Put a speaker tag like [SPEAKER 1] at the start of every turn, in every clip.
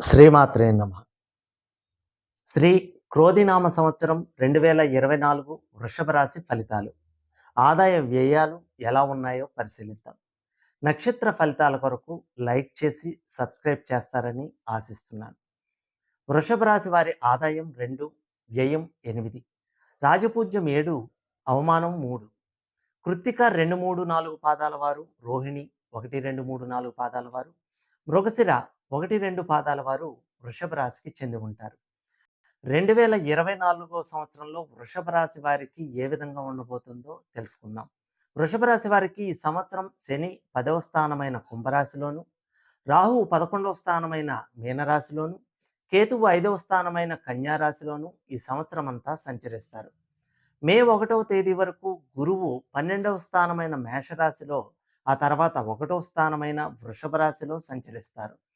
[SPEAKER 1] శ్రీమాత్రే నమ. శ్రీ క్రోధినామ సంవత్సరం రెండు వేల ఇరవై నాలుగు వృషభ రాశి ఫలితాలు. ఆదాయ వ్యయాలు ఎలా ఉన్నాయో పరిశీలిద్దాం. నక్షత్ర ఫలితాల కొరకు లైక్ చేసి సబ్స్క్రైబ్ చేస్తారని ఆశిస్తున్నాను. వృషభ రాశి వారి ఆదాయం రెండు వ్యయం ఎనిమిది. రాజపూజ్యం ఏడు అవమానం మూడు. కృత్తిక రెండు మూడు నాలుగు పాదాల వారు రోహిణి ఒకటి రెండు మూడు నాలుగు పాదాల వారు మృగశిర ఒకటి రెండు పాదాల వారు వృషభ రాశికి చెంది ఉంటారు. రెండు వేల ఇరవై నాలుగో సంవత్సరంలో వృషభ రాశి వారికి ఏ విధంగా ఉండబోతుందో తెలుసుకుందాం. వృషభ రాశి వారికి ఈ సంవత్సరం శని పదవ స్థానమైన కుంభరాశిలోను రాహు పదకొండవ స్థానమైన మీనరాశిలోను కేతువు ఐదవ స్థానమైన కన్యారాశిలోను ఈ సంవత్సరం అంతా సంచరిస్తారు. మే ఒకటవ తేదీ వరకు గురువు పన్నెండవ స్థానమైన మేషరాశిలో ఆ తర్వాత ఒకటవ స్థానమైన వృషభ రాశిలో సంచరిస్తారు.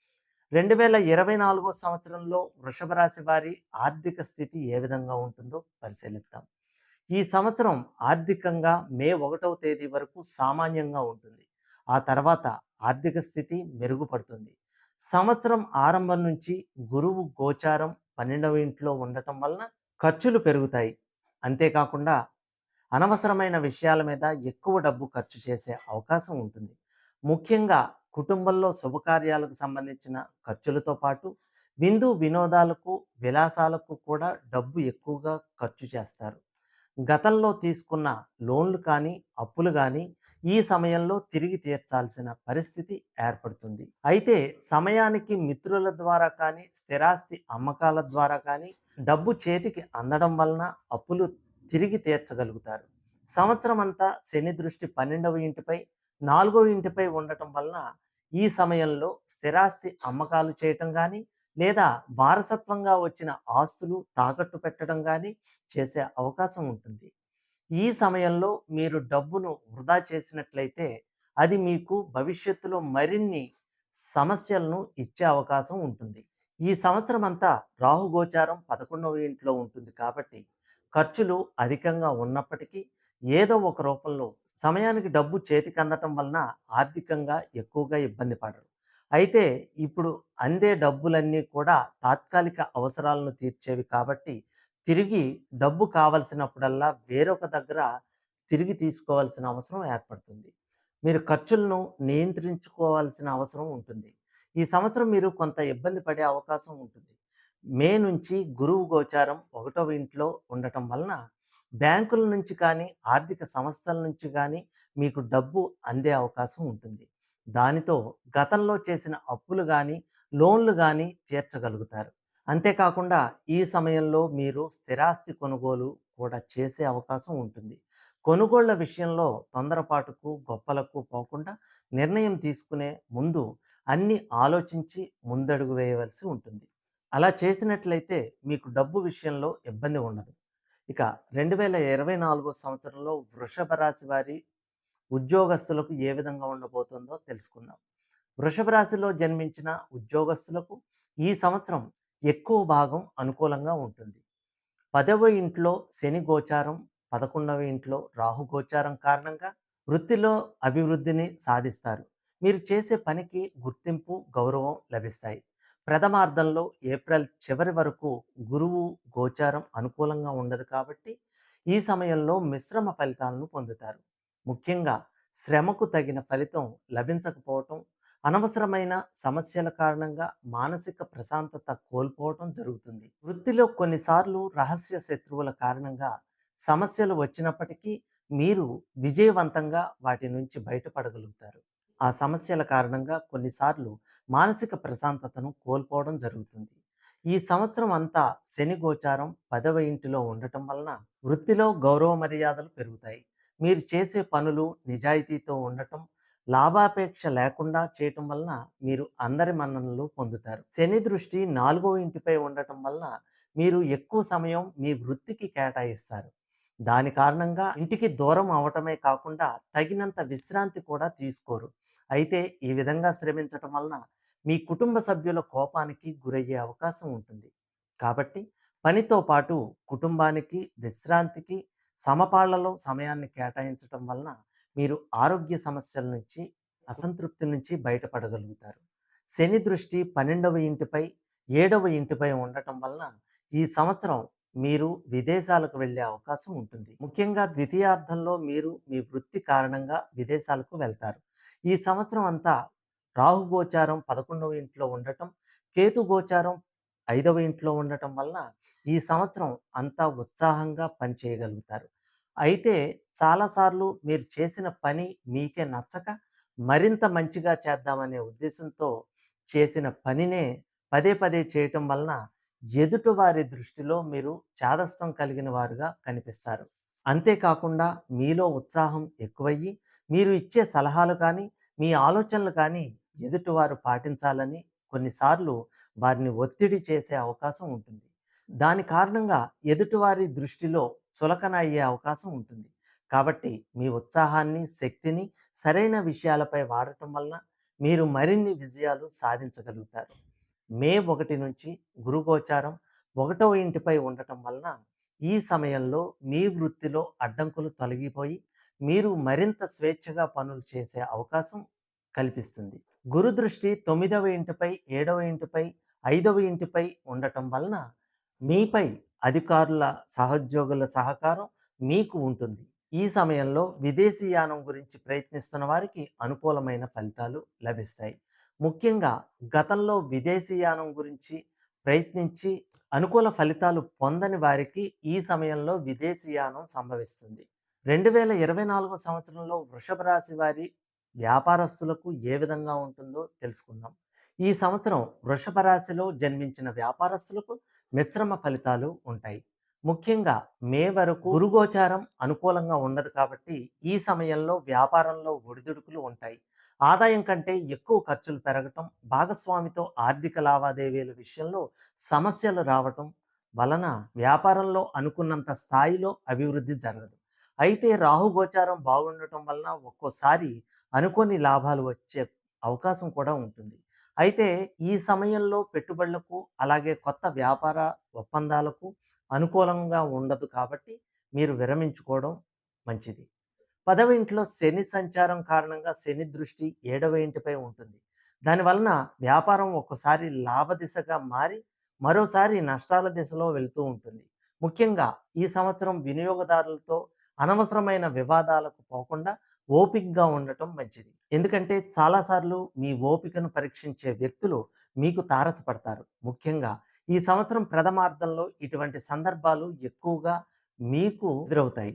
[SPEAKER 1] రెండు వేల ఇరవై నాలుగో సంవత్సరంలో వృషభ రాశి వారి ఆర్థిక స్థితి ఏ విధంగా ఉంటుందో పరిశీలిద్దాం. ఈ సంవత్సరం ఆర్థికంగా మే ఒకటవ తేదీ వరకు సామాన్యంగా ఉంటుంది. ఆ తర్వాత ఆర్థిక స్థితి మెరుగుపడుతుంది. సంవత్సరం ఆరంభం నుంచి గురువు గోచారం పన్నెండవ ఇంట్లో ఉండటం వలన ఖర్చులు పెరుగుతాయి. అంతేకాకుండా అనవసరమైన విషయాల మీద ఎక్కువ డబ్బు ఖర్చు చేసే అవకాశం ఉంటుంది. ముఖ్యంగా కుటుంబంలో శుభకార్యాలకు సంబంధించిన ఖర్చులతో పాటు విందు వినోదాలకు విలాసాలకు కూడా డబ్బు ఎక్కువగా ఖర్చు చేస్తారు. గతంలో తీసుకున్న లోన్లు కానీ అప్పులు కానీ ఈ సమయంలో తిరిగి తీర్చాల్సిన పరిస్థితి ఏర్పడుతుంది. అయితే సమయానికి మిత్రుల ద్వారా కానీ స్థిరాస్తి అమ్మకాల ద్వారా కానీ డబ్బు చేతికి అందడం వలన అప్పులు తిరిగి తీర్చగలుగుతారు. సంవత్సరం అంతా శని దృష్టి పన్నెండవ ఇంటిపై నాలుగో ఇంటిపై ఉండటం వలన ఈ సమయంలో స్థిరాస్తి అమ్మకాలు చేయటం కానీ లేదా వారసత్వంగా వచ్చిన ఆస్తులు తాకట్టు పెట్టడం కానీ చేసే అవకాశం ఉంటుంది. ఈ సమయంలో మీరు డబ్బును వృధా చేసినట్లయితే అది మీకు భవిష్యత్తులో మరిన్ని సమస్యలను ఇచ్చే అవకాశం ఉంటుంది. ఈ సంవత్సరం అంతా రాహుగోచారం పదకొండవ ఇంట్లో ఉంటుంది కాబట్టి ఖర్చులు అధికంగా ఉన్నప్పటికీ ఏదో ఒక రూపంలో సమయానికి డబ్బు చేతికి అందటం వలన ఆర్థికంగా ఎక్కువగా ఇబ్బంది పడరు. అయితే ఇప్పుడు అందే డబ్బులన్నీ కూడా తాత్కాలిక అవసరాలను తీర్చేవి కాబట్టి తిరిగి డబ్బు కావలసినప్పుడల్లా వేరొక దగ్గర తిరిగి తీసుకోవాల్సిన అవసరం ఏర్పడుతుంది. మీరు ఖర్చులను నియంత్రించుకోవాల్సిన అవసరం ఉంటుంది. ఈ సంవత్సరం మీరు కొంత ఇబ్బంది పడే అవకాశం ఉంటుంది. మే నుంచి గురువు గోచారం ఒకటవ ఇంట్లో ఉండటం వలన బ్యాంకుల నుంచి కానీ ఆర్థిక సంస్థల నుంచి కానీ మీకు డబ్బు అందే అవకాశం ఉంటుంది. దానితో గతంలో చేసిన అప్పులు కానీ లోన్లు కానీ తీర్చగలుగుతారు అంతేకాకుండా ఈ సమయంలో మీరు స్థిరాస్తి కొనుగోలు కూడా చేసే అవకాశం ఉంటుంది. కొనుగోళ్ళ విషయంలో తొందరపాటుకు గొప్పలకు పోకుండా నిర్ణయం తీసుకునే ముందు అన్ని ఆలోచించి ముందడుగు వేయవలసి ఉంటుంది. అలా చేసినట్లయితే మీకు డబ్బు విషయంలో ఇబ్బంది ఉండదు. ఇక రెండు వేల ఇరవై నాలుగో సంవత్సరంలో వృషభ రాశి వారి ఉద్యోగస్తులకు ఏ విధంగా ఉండబోతుందో తెలుసుకుందాం. వృషభ రాశిలో జన్మించిన ఉద్యోగస్తులకు ఈ సంవత్సరం ఎక్కువ భాగం అనుకూలంగా ఉంటుంది. పదవ ఇంట్లో శని గోచారం పదకొండవ ఇంట్లో రాహు గోచారం కారణంగా వృత్తిలో అభివృద్ధిని సాధిస్తారు. మీరు చేసే పనికి గుర్తింపు గౌరవం లభిస్తాయి. ప్రథమార్థంలో ఏప్రిల్ చివరి వరకు గురువు గోచారం అనుకూలంగా ఉండదు కాబట్టి ఈ సమయంలో మిశ్రమ ఫలితాలను పొందుతారు. ముఖ్యంగా శ్రమకు తగిన ఫలితం లభించకపోవటం అనవసరమైన సమస్యల కారణంగా మానసిక ప్రశాంతత కోల్పోవటం జరుగుతుంది. వృత్తిలో కొన్నిసార్లు రహస్య శత్రువుల కారణంగా సమస్యలు వచ్చినప్పటికీ మీరు విజయవంతంగా వాటి నుంచి బయటపడగలుగుతారు. ఆ సమస్యల కారణంగా కొన్నిసార్లు మానసిక ప్రశాంతతను కోల్పోవడం జరుగుతుంది. ఈ సంవత్సరం అంతా శని గోచారం పదవ ఇంటిలో ఉండటం వలన వృత్తిలో గౌరవ మర్యాదలు పెరుగుతాయి. మీరు చేసే పనులు నిజాయితీతో ఉండటం లాభాపేక్ష లేకుండా చేయటం వలన మీరు అందరి మన్ననలు పొందుతారు. శని దృష్టి నాలుగో ఇంటిపై ఉండటం వలన మీరు ఎక్కువ సమయం మీ వృత్తికి కేటాయిస్తారు. దాని కారణంగా ఇంటికి దూరం అవటమే కాకుండా తగినంత విశ్రాంతి కూడా తీసుకోరు. అయితే ఈ విధంగా శ్రమించటం వలన మీ కుటుంబ సభ్యుల కోపానికి గురయ్యే అవకాశం ఉంటుంది. కాబట్టి పనితో పాటు కుటుంబానికి విశ్రాంతికి సమపాళ్ళలో సమయాన్ని కేటాయించటం వలన మీరు ఆరోగ్య సమస్యల నుంచి అసంతృప్తి నుంచి బయటపడగలుగుతారు. శని దృష్టి పన్నెండవ ఇంటిపై ఏడవ ఇంటిపై ఉండటం వలన ఈ సంవత్సరం మీరు విదేశాలకు వెళ్ళే అవకాశం ఉంటుంది. ముఖ్యంగా ద్వితీయార్థంలో మీరు మీ వృత్తి కారణంగా విదేశాలకు వెళ్తారు. ఈ సంవత్సరం అంతా రాహు గోచారం పదకొండవ ఇంట్లో ఉండటం కేతు గోచారం ఐదవ ఇంట్లో ఉండటం వలన ఈ సంవత్సరం అంతా ఉత్సాహంగా పనిచేయగలుగుతారు అయితే చాలాసార్లు మీరు చేసిన పని మీకే నచ్చక మరింత మంచిగా చేద్దామనే ఉద్దేశంతో చేసిన పనినే పదే పదే చేయటం వలన ఎదుటివారి దృష్టిలో మీరు చాదస్తం కలిగిన వారుగా కనిపిస్తారు. అంతేకాకుండా మీలో ఉత్సాహం ఎక్కువయ్యి మీరు ఇచ్చే సలహాలు కానీ మీ ఆలోచనలు కానీ ఎదుటివారు పాటించాలని కొన్నిసార్లు వారిని ఒత్తిడి చేసే అవకాశం ఉంటుంది. దాని కారణంగా ఎదుటివారి దృష్టిలో చులకన అయ్యే అవకాశం ఉంటుంది. కాబట్టి మీ ఉత్సాహాన్ని శక్తిని సరైన విషయాలపై వాడటం వలన మీరు మరిన్ని విజయాలు సాధించగలుగుతారు. మే ఒకటి నుంచి గురుగోచారం ఒకటవ ఇంటిపై ఉండటం వలన ఈ సమయంలో మీ వృత్తిలో అడ్డంకులు తొలగిపోయి మీరు మరింత స్వేచ్ఛగా పనులు చేసే అవకాశం కల్పిస్తుంది. గురు దృష్టి తొమ్మిదవ ఇంటిపై ఏడవ ఇంటిపై ఐదవ ఇంటిపై ఉండటం వలన మీపై అధికారుల సహోద్యోగుల సహకారం మీకు ఉంటుంది. ఈ సమయంలో విదేశీయానం గురించి ప్రయత్నిస్తున్న వారికి అనుకూలమైన ఫలితాలు లభిస్తాయి. ముఖ్యంగా గతంలో విదేశీయానం గురించి ప్రయత్నించి అనుకూల ఫలితాలు పొందని వారికి ఈ సమయంలో విదేశీయానం సంభవిస్తుంది. రెండు వేల ఇరవై నాలుగో సంవత్సరంలో వృషభ రాశి వారి వ్యాపారస్తులకు ఏ విధంగా ఉంటుందో తెలుసుకుందాం. ఈ సంవత్సరం వృషభ రాశిలో జన్మించిన వ్యాపారస్తులకు మిశ్రమ ఫలితాలు ఉంటాయి. ముఖ్యంగా మే వరకు గురుగోచారం అనుకూలంగా ఉండదు కాబట్టి ఈ సమయంలో వ్యాపారంలో ఒడిదుడుకులు ఉంటాయి. ఆదాయం కంటే ఎక్కువ ఖర్చులు పెరగటం భాగస్వామితో ఆర్థిక లావాదేవీల విషయంలో సమస్యలు రావటం వలన వ్యాపారంలో అనుకున్నంత స్థాయిలో అభివృద్ధి జరగదు. అయితే రాహు గోచారం బాగుండటం వలన ఒక్కోసారి అనుకోని లాభాలు వచ్చే అవకాశం కూడా ఉంటుంది. అయితే ఈ సమయంలో పెట్టుబడులకు అలాగే కొత్త వ్యాపార ఒప్పందాలకు అనుకూలంగా ఉండదు కాబట్టి మీరు విరమించుకోవడం మంచిది. పదవ ఇంట్లో శని సంచారం కారణంగా శని దృష్టి ఏడవ ఇంటిపై ఉంటుంది. దానివలన వ్యాపారం ఒక్కసారి లాభ దిశగా మారి మరోసారి నష్టాల దిశలో వెళుతూ ఉంటుంది. ముఖ్యంగా ఈ సంవత్సరం వినియోగదారులతో అనవసరమైన వివాదాలకు పోకుండా ఓపికగా ఉండటం మంచిది. ఎందుకంటే చాలాసార్లు మీ ఓపికను పరీక్షించే వ్యక్తులు మీకు తారసపడతారు. ముఖ్యంగా ఈ సంవత్సరం ప్రథమార్థంలో ఇటువంటి సందర్భాలు ఎక్కువగా మీకు ఎదురవుతాయి.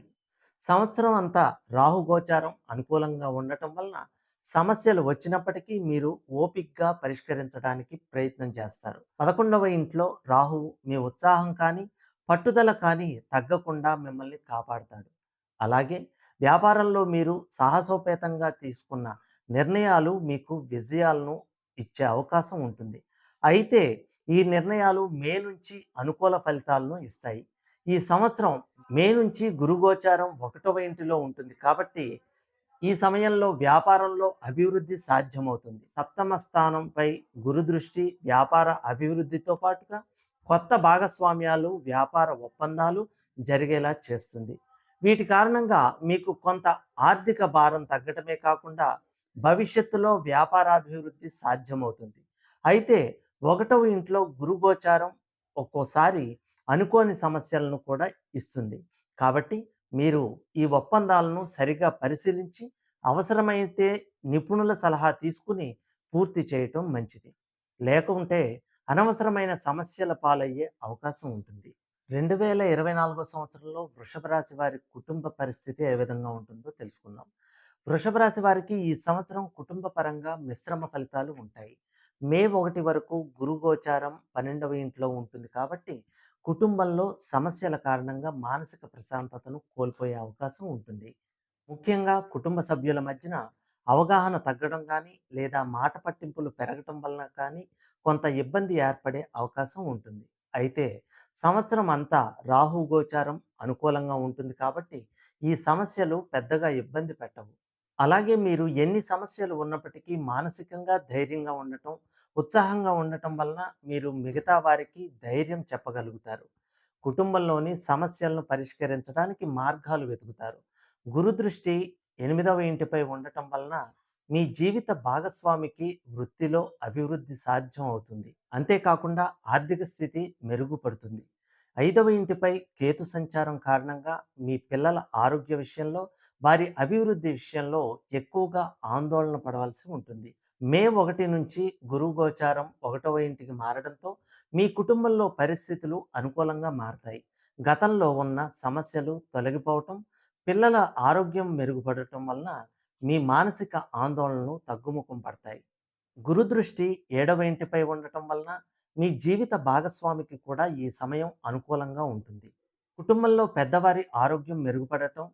[SPEAKER 1] సంవత్సరం అంతా రాహుగోచారం అనుకూలంగా ఉండటం వలన సమస్యలు వచ్చినప్పటికీ మీరు ఓపిక్గా పరిష్కరించడానికి ప్రయత్నం చేస్తారు. పదకొండవ ఇంట్లో రాహువు మీ ఉత్సాహం కానీ పట్టుదల కానీ తగ్గకుండా మిమ్మల్ని కాపాడుతాడు. అలాగే వ్యాపారంలో మీరు సాహసోపేతంగా తీసుకున్న నిర్ణయాలు మీకు విజయాలను ఇచ్చే అవకాశం ఉంటుంది. అయితే ఈ నిర్ణయాలు మే నుంచి అనుకూల ఫలితాలను ఇస్తాయి. ఈ సంవత్సరం మే నుంచి గురుగోచారం ఒకటవ ఇంటిలో ఉంటుంది కాబట్టి ఈ సమయంలో వ్యాపారంలో అభివృద్ధి సాధ్యమవుతుంది. సప్తమ స్థానంపై గురుదృష్టి వ్యాపార అభివృద్ధితో పాటుగా కొత్త భాగస్వామ్యాలు వ్యాపార ఒప్పందాలు జరిగేలా చేస్తుంది. వీటి కారణంగా మీకు కొంత ఆర్థిక భారం తగ్గటమే కాకుండా భవిష్యత్తులో వ్యాపారాభివృద్ధి సాధ్యమవుతుంది. అయితే ఒకటవ ఇంట్లో గురుగోచారం ఒక్కోసారి అనుకోని సమస్యలను కూడా ఇస్తుంది. కాబట్టి మీరు ఈ ఒప్పందాలను సరిగా పరిశీలించి అవసరమైతే నిపుణుల సలహా తీసుకుని పూర్తి చేయటం మంచిది. లేకుంటే అనవసరమైన సమస్యల పాలయ్యే అవకాశం ఉంటుంది. రెండు వేల ఇరవై నాలుగో సంవత్సరంలో వృషభ రాశి వారి కుటుంబ పరిస్థితి ఏ విధంగా ఉంటుందో తెలుసుకుందాం. వృషభ రాశి వారికి ఈ సంవత్సరం కుటుంబ పరంగా మిశ్రమ ఫలితాలు ఉంటాయి. మే ఒకటి వరకు గురుగోచారం పన్నెండవ ఇంట్లో ఉంటుంది కాబట్టి కుటుంబంలో సమస్యల కారణంగా మానసిక ప్రశాంతతను కోల్పోయే అవకాశం ఉంటుంది. ముఖ్యంగా కుటుంబ సభ్యుల మధ్యన అవగాహన తగ్గడం కానీ లేదా మాట పట్టింపులు పెరగటం వలన కానీ కొంత ఇబ్బంది ఏర్పడే అవకాశం ఉంటుంది. అయితే సంవత్సరం అంతా రాహు గోచారం అనుకూలంగా ఉంటుంది కాబట్టి ఈ సమస్యలు పెద్దగా ఇబ్బంది పెట్టవు. అలాగే మీరు ఎన్ని సమస్యలు ఉన్నప్పటికీ మానసికంగా ధైర్యంగా ఉండటం ఉత్సాహంగా ఉండటం వలన మీరు మిగతా వారికి ధైర్యం చెప్పగలుగుతారు. కుటుంబంలోని సమస్యలను పరిష్కరించడానికి మార్గాలు వెతుకుతారు. గురుదృష్టి ఎనిమిదవ ఇంటిపై ఉండటం వలన మీ జీవిత భాగస్వామికి వృత్తిలో అభివృద్ధి సాధ్యం అవుతుంది. అంతేకాకుండా ఆర్థిక స్థితి మెరుగుపడుతుంది. ఐదవ ఇంటిపై కేతు సంచారం కారణంగా మీ పిల్లల ఆరోగ్య విషయంలో వారి అభివృద్ధి విషయంలో ఎక్కువగా ఆందోళన పడవలసి ఉంటుంది. మే ఒకటి నుంచి గురువు గోచారం ఒకటవ ఇంటికి మారడంతో మీ కుటుంబంలో పరిస్థితులు అనుకూలంగా మారతాయి. గతంలో ఉన్న సమస్యలు తొలగిపోవటం పిల్లల ఆరోగ్యం మెరుగుపడటం వలన మీ మానసిక ఆందోళనలు తగ్గుముఖం పడతాయి. గురుదృష్టి ఏడవ ఇంటిపై ఉండటం వలన మీ జీవిత భాగస్వామికి కూడా ఈ సమయం అనుకూలంగా ఉంటుంది. కుటుంబంలో పెద్దవారి ఆరోగ్యం మెరుగుపడటం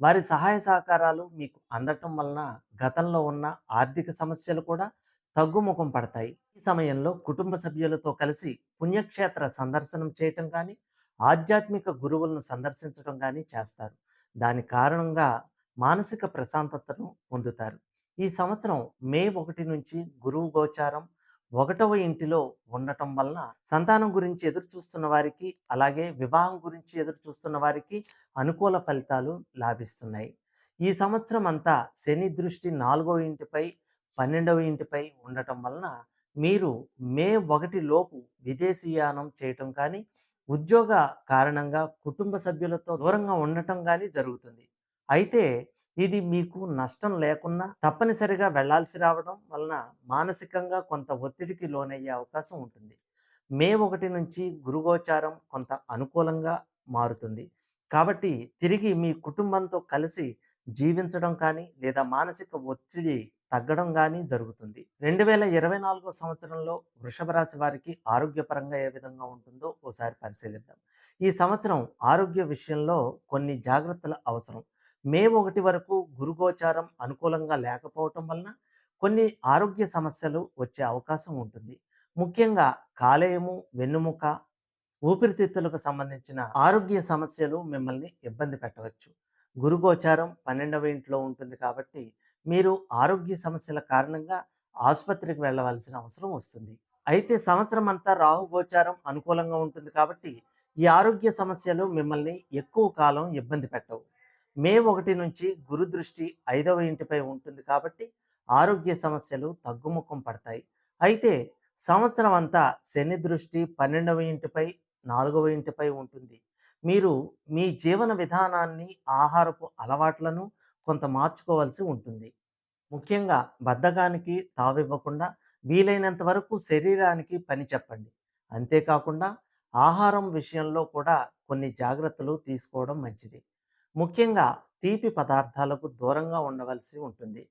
[SPEAKER 1] వారి సహాయ సహకారాలు మీకు అందటం వలన గతంలో ఉన్న ఆర్థిక సమస్యలు కూడా తగ్గుముఖం పడతాయి. ఈ సమయంలో కుటుంబ సభ్యులతో కలిసి పుణ్యక్షేత్ర సందర్శనం చేయటం కానీ ఆధ్యాత్మిక గురువులను సందర్శించడం కానీ చేస్తారు. దాని కారణంగా మానసిక ప్రశాంతతను పొందుతారు. ఈ సంవత్సరం మే ఒకటి నుంచి గురువు గోచారం ఒకటవ ఇంటిలో ఉండటం వలన సంతానం గురించి ఎదురు చూస్తున్న వారికి అలాగే వివాహం గురించి ఎదురు చూస్తున్న వారికి అనుకూల ఫలితాలు లాభిస్తున్నాయి. ఈ సంవత్సరం అంతా శని దృష్టి నాలుగవ ఇంటిపై పన్నెండవ ఇంటిపై ఉండటం వలన మీరు మే ఒకటి లోపు విదేశీయానం చేయటం కానీ ఉద్యోగ కారణంగా కుటుంబ సభ్యులతో దూరంగా ఉండటం కానీ జరుగుతుంది. అయితే ఇది మీకు నష్టం లేకున్నా తప్పనిసరిగా వెళ్ళాల్సి రావడం వలన మానసికంగా కొంత ఒత్తిడికి లోనయ్యే అవకాశం ఉంటుంది. మే ఒకటి నుంచి గురుగోచారం కొంత అనుకూలంగా మారుతుంది. కాబట్టి తిరిగి మీ కుటుంబంతో కలిసి జీవించడం కానీ లేదా మానసిక ఒత్తిడి తగ్గడం కానీ జరుగుతుంది. రెండు వేల ఇరవై నాలుగో సంవత్సరంలో వృషభ రాశి వారికి ఆరోగ్యపరంగా ఏ విధంగా ఉంటుందో ఓసారి పరిశీలిద్దాం. ఈ సంవత్సరం ఆరోగ్య విషయంలో కొన్ని జాగ్రత్తలు అవసరం. మే ఒకటి వరకు గురుగోచారం అనుకూలంగా లేకపోవటం వలన కొన్ని ఆరోగ్య సమస్యలు వచ్చే అవకాశం ఉంటుంది. ముఖ్యంగా కాలేయము వెన్నుముక ఊపిరితిత్తులకు సంబంధించిన ఆరోగ్య సమస్యలు మిమ్మల్ని ఇబ్బంది పెట్టవచ్చు. గురుగోచారం పన్నెండవ ఇంట్లో ఉంటుంది కాబట్టి మీరు ఆరోగ్య సమస్యల కారణంగా ఆసుపత్రికి వెళ్ళవలసిన అవసరం వస్తుంది. అయితే సంవత్సరం అంతా రాహు గోచారం అనుకూలంగా ఉంటుంది కాబట్టి ఈ ఆరోగ్య సమస్యలు మిమ్మల్ని ఎక్కువ కాలం ఇబ్బంది పెట్టవు. మే ఒకటి నుంచి గురు దృష్టి ఐదవ ఇంటిపై ఉంటుంది కాబట్టి ఆరోగ్య సమస్యలు తగ్గుముఖం పడతాయి. అయితే సంవత్సరం అంతా శని దృష్టి పన్నెండవ ఇంటిపై నాలుగవ ఇంటిపై ఉంటుంది. మీరు మీ జీవన విధానాన్ని ఆహారపు అలవాట్లను కొంత మార్చుకోవాల్సి ఉంటుంది. ముఖ్యంగా బద్ధకానికి తావివ్వకుండా వీలైనంత వరకు శరీరానికి పని చెప్పండి. అంతేకాకుండా ఆహారం విషయంలో కూడా కొన్ని జాగ్రత్తలు తీసుకోవడం మంచిది. ముఖ్యంగా తీపి పదార్థాలకు దూరంగా ఉండవలసి ఉంటుంది.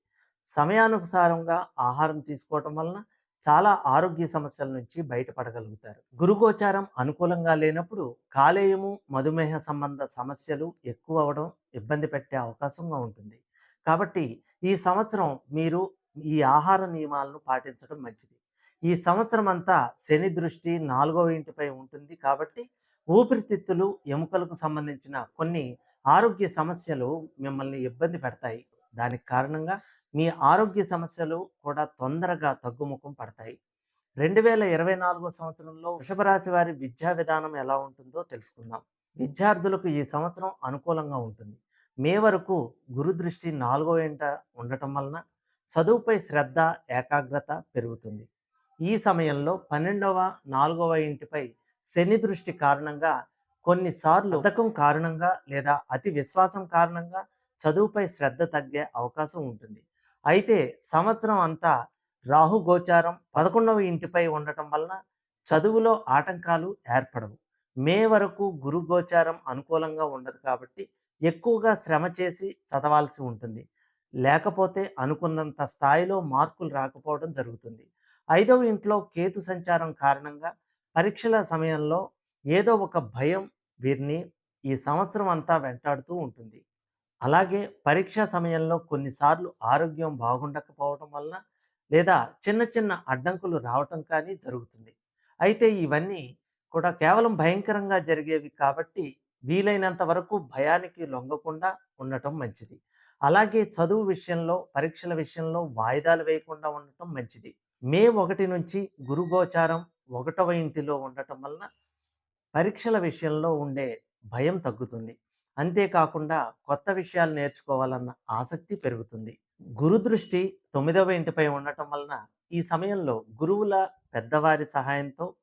[SPEAKER 1] సమయానుసారంగా ఆహారం తీసుకోవటం వలన చాలా ఆరోగ్య సమస్యల నుంచి బయటపడగలుగుతారు. గురుగోచారం అనుకూలంగా లేనప్పుడు కాలేయము మధుమేహ సంబంధ సమస్యలు ఎక్కువ అవడం ఇబ్బంది పెట్టే అవకాశంగా ఉంటుంది. కాబట్టి ఈ సంవత్సరం మీరు ఈ ఆహార నియమాలను పాటించడం మంచిది. ఈ సంవత్సరం అంతా శని దృష్టి నాలుగవ ఇంటిపై ఉంటుంది కాబట్టి ఊపిరితిత్తులు ఎముకలకు సంబంధించిన కొన్ని ఆరోగ్య సమస్యలు మిమ్మల్ని ఇబ్బంది పెడతాయి. దానికి కారణంగా మీ ఆరోగ్య సమస్యలు కూడా తొందరగా తగ్గుముఖం పడతాయి. రెండు వేల ఇరవై నాలుగో సంవత్సరంలో వృషభరాశి వారి విద్యా విధానం ఎలా ఉంటుందో తెలుసుకుందాం. విద్యార్థులకు ఈ సంవత్సరం అనుకూలంగా ఉంటుంది. మే వరకు గురు దృష్టి నాలుగో ఏంట ఉండటం వలన చదువుపై శ్రద్ధ ఏకాగ్రత పెరుగుతుంది. ఈ సమయంలో పన్నెండవ నాలుగవ ఇంటిపై శని దృష్టి కారణంగా కొన్నిసార్లు బద్ధకం కారణంగా లేదా అతి విశ్వాసం కారణంగా చదువుపై శ్రద్ధ తగ్గే అవకాశం ఉంటుంది. అయితే సంవత్సరం అంతా రాహు గోచారం పదకొండవ ఇంటిపై ఉండటం వలన చదువులో ఆటంకాలు ఏర్పడవు. మే వరకు గురు గోచారం అనుకూలంగా ఉండదు కాబట్టి ఎక్కువగా శ్రమ చేసి చదవాల్సి ఉంటుంది. లేకపోతే అనుకున్నంత స్థాయిలో మార్కులు రాకపోవడం జరుగుతుంది. ఐదవ ఇంట్లో కేతు సంచారం కారణంగా పరీక్షల సమయంలో ఏదో ఒక భయం వీరిని ఈ సంవత్సరం అంతా వెంటాడుతూ ఉంటుంది. అలాగే పరీక్షా సమయంలో కొన్నిసార్లు ఆరోగ్యం బాగుండకపోవడం వలన లేదా చిన్న చిన్న అడ్డంకులు రావటం కానీ జరుగుతుంది. అయితే ఇవన్నీ కూడా కేవలం భయంకరంగా జరిగేవి కాబట్టి వీలైనంత వరకు భయానికి లొంగకుండా ఉండటం మంచిది. అలాగే చదువు విషయంలో పరీక్షల విషయంలో వాయిదాలు వేయకుండా ఉండటం మంచిది. మే ఒకటి నుంచి గురుగోచారం ఒకటవ ఇంటిలో ఉండటం వలన పరీక్షల విషయంలో ఉండే భయం తగ్గుతుంది. అంతేకాకుండా కొత్త విషయాలు నేర్చుకోవాలన్న ఆసక్తి పెరుగుతుంది. గురు దృష్టి తొమ్మిదవ ఇంటిపై ఉండటం వలన ఈ సమయంలో గురువుల పెద్దవారి సహాయంతో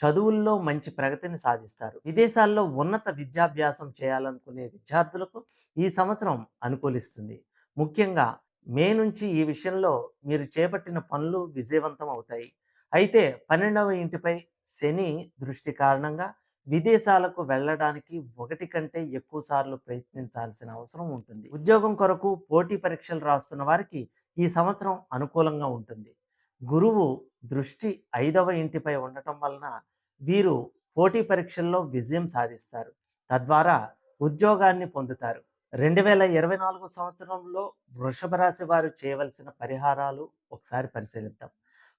[SPEAKER 1] చదువుల్లో మంచి ప్రగతిని సాధిస్తారు. విదేశాల్లో ఉన్నత విద్యాభ్యాసం చేయాలనుకునే విద్యార్థులకు ఈ సంవత్సరం అనుకూలిస్తుంది. ముఖ్యంగా మే నుంచి ఈ విషయంలో మీరు చేపట్టిన పనులు విజయవంతం అవుతాయి. అయితే పన్నెండవ ఇంటిపై శని దృష్టి కారణంగా విదేశాలకు వెళ్ళడానికి ఒకటి కంటే ఎక్కువ సార్లు ప్రయత్నించాల్సిన అవసరం ఉంటుంది. ఉద్యోగం కొరకు పోటీ పరీక్షలు రాస్తున్న వారికి ఈ సంవత్సరం అనుకూలంగా ఉంటుంది. గురువు దృష్టి ఐదవ ఇంటిపై ఉండటం వలన వీరు పోటీ పరీక్షల్లో విజయం సాధిస్తారు. తద్వారా ఉద్యోగాన్ని పొందుతారు. రెండు వేల ఇరవై నాలుగు సంవత్సరంలో వృషభ రాశి వారు చేయవలసిన పరిహారాలు ఒకసారి పరిశీలిద్దాం.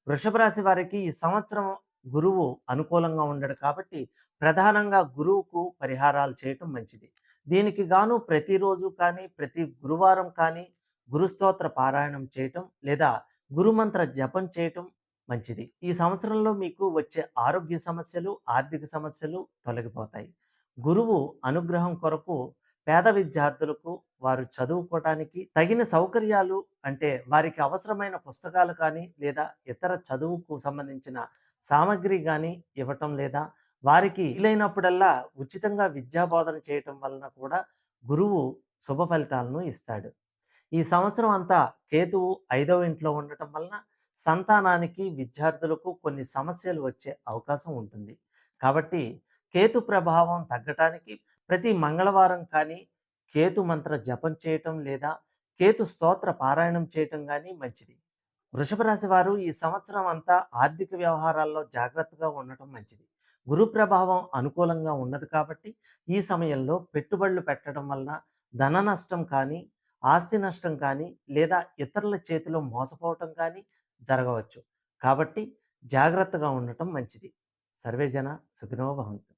[SPEAKER 1] వృషభ రాశి వారికి ఈ సంవత్సరం గురువు అనుకూలంగా ఉండడు కాబట్టి ప్రధానంగా గురువుకు పరిహారాలు చేయటం మంచిది. దీనికి గాను ప్రతిరోజు కానీ ప్రతి గురువారం కానీ గురుస్తోత్ర పారాయణం చేయటం లేదా గురుమంత్ర జపం చేయటం మంచిది. ఈ సంవత్సరంలో మీకు వచ్చే ఆరోగ్య సమస్యలు ఆర్థిక సమస్యలు తొలగిపోతాయి. గురువు అనుగ్రహం కొరకు పేద విద్యార్థులకు వారు చదువుకోవటానికి తగిన సౌకర్యాలు అంటే వారికి అవసరమైన పుస్తకాలు కానీ లేదా ఇతర చదువుకు సంబంధించిన సామగ్రి కానీ ఇవ్వటం లేదా వారికి వీలైనప్పుడల్లా ఉచితంగా విద్యా బోధన చేయటం వలన కూడా గురువు శుభ ఫలితాలను ఇస్తాడు. ఈ సంవత్సరం అంతా కేతువు ఐదవ ఇంట్లో ఉండటం వలన సంతానానికి విద్యార్థులకు కొన్ని సమస్యలు వచ్చే అవకాశం ఉంటుంది. కాబట్టి కేతు ప్రభావం తగ్గటానికి ప్రతి మంగళవారం కానీ కేతు మంత్ర జపం చేయటం లేదా కేతు స్తోత్ర పారాయణం చేయటం కానీ మంచిది. వృషభ రాశి వారు ఈ సంవత్సరం అంతా ఆర్థిక వ్యవహారాల్లో జాగ్రత్తగా ఉండటం మంచిది. గురు ప్రభావం అనుకూలంగా ఉన్నది కాబట్టి ఈ సమయంలో పెట్టుబడులు పెట్టడం వలన ధన నష్టం కానీ ఆస్తి నష్టం కానీ లేదా ఇతరుల చేతిలో మోసపోవటం కానీ జరగవచ్చు. కాబట్టి జాగ్రత్తగా ఉండటం మంచిది. సర్వేజన సుఖినో భవంతు.